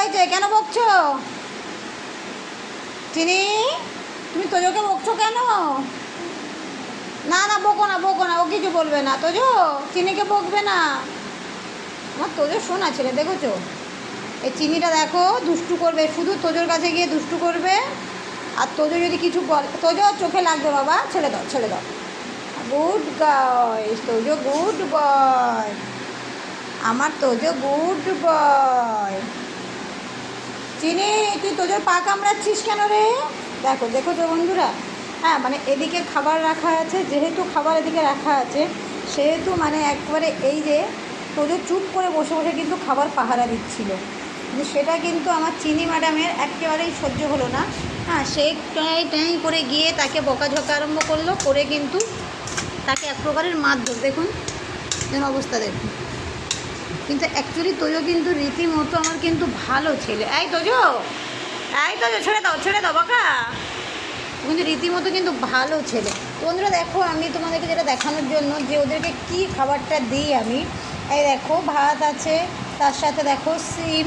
হয়েছে? কেন বকছো? চিনি? তুমি তোজোকে বকছো কেন? না না, বকো না বকো না, ও কিছু বলবে না। তোজো, চিনিকে বকবে না। আমার তোজো শোনা ছেলে, দেখেছ? এই চিনিটা দেখো, দুষ্টু করবে। শুধু তোজোর কাছে গিয়ে দুষ্টু করবে। আর তোজো যদি কিছু বলে, তোজো চোখে লাগবে বাবা। ছেড়ে দাও ছেড়ে দাও। Good guys Tojo good boy আমার তোজো গুড বয় চিনি তুই তোজোর পা কামড়াচ্ছিস কেন রে? দেখো দেখো তো বন্ধুরা। হ্যাঁ মানে এদিকে খাবার রাখা আছে, যেহেতু খাবার এদিকে রাখা আছে, সেহেতু মানে একবারে এই যে তোজো চুপ করে বসে বসে কিন্তু খাবার পাহারা দিচ্ছিল। কিন্তু সেটা কিন্তু আমার চিনি ম্যাডামের একেবারেই সহ্য হলো না। হ্যাঁ সে টাই টাই করে গিয়ে তাকে বকাঝকা আরম্ভ করল, করে কিন্তু তাকে এক প্রকারের মারধর। দেখুন অবস্থা দেখুন। কিন্তু অ্যাকচুয়ালি তোজো কিন্তু রীতিমতো আমার কিন্তু ভালো ছেলে। এই তোজো! এই তোজো, ছেড়ে দাও ছেড়ে দাও, বাকা! কিন্তু রীতিমতো কিন্তু ভালো ছেলে। তো বন্ধুরা দেখো, আমি তোমাদেরকে যেটা দেখানোর জন্য যে ওদেরকে কি খাবারটা দিই আমি। এই দেখো, ভাত আছে, তার সাথে দেখো সিম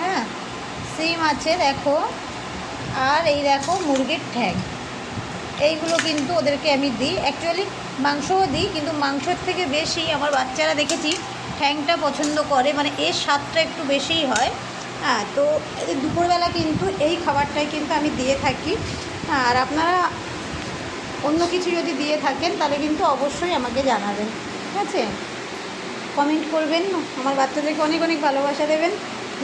হ্যাঁ? সিম আছে, দেখো। আর এই দেখো মুরগির ঠ্যাং। এইগুলো কিন্তু ওদেরকে আমি দিই। অ্যাকচুয়ালি মাংসও দিই, কিন্তু মাংসের থেকে বেশি আমার বাচ্চারা দেখেছি ঠ্যাংটা পছন্দ করে মানে এর স্বাদটা একটু বেশিই হয়। হ্যাঁ তো দুপুরবেলা কিন্তু এই খাবারটাই কিন্তু আমি দিয়ে থাকি। আর আপনারা অন্য কিছু যদি দিয়ে থাকেন, তাহলে কিন্তু অবশ্যই আমাকে জানাবেন। ঠিক আছে? কমেন্ট করবেন, আমার বাচ্চাদেরকে অনেক অনেক ভালোবাসা দেবেন।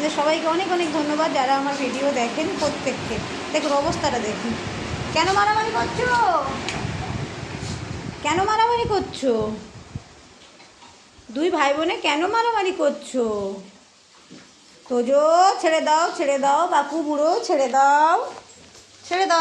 যে সবাইকে অনেক অনেক ধন্যবাদ যারা আমার ভিডিও দেখেন প্রত্যেককে। দেখুন, অবস্থাটা দেখুন। কেন মারামারি করছ? কেন মারামারি করছ? দুই ভাই বোনে কেন মারামারি করছ? তোজো, ছেড়ে দাও ছেড়ে দাও বাপু বুড়ো ছেড়ে দাও ছেড়ে দাও।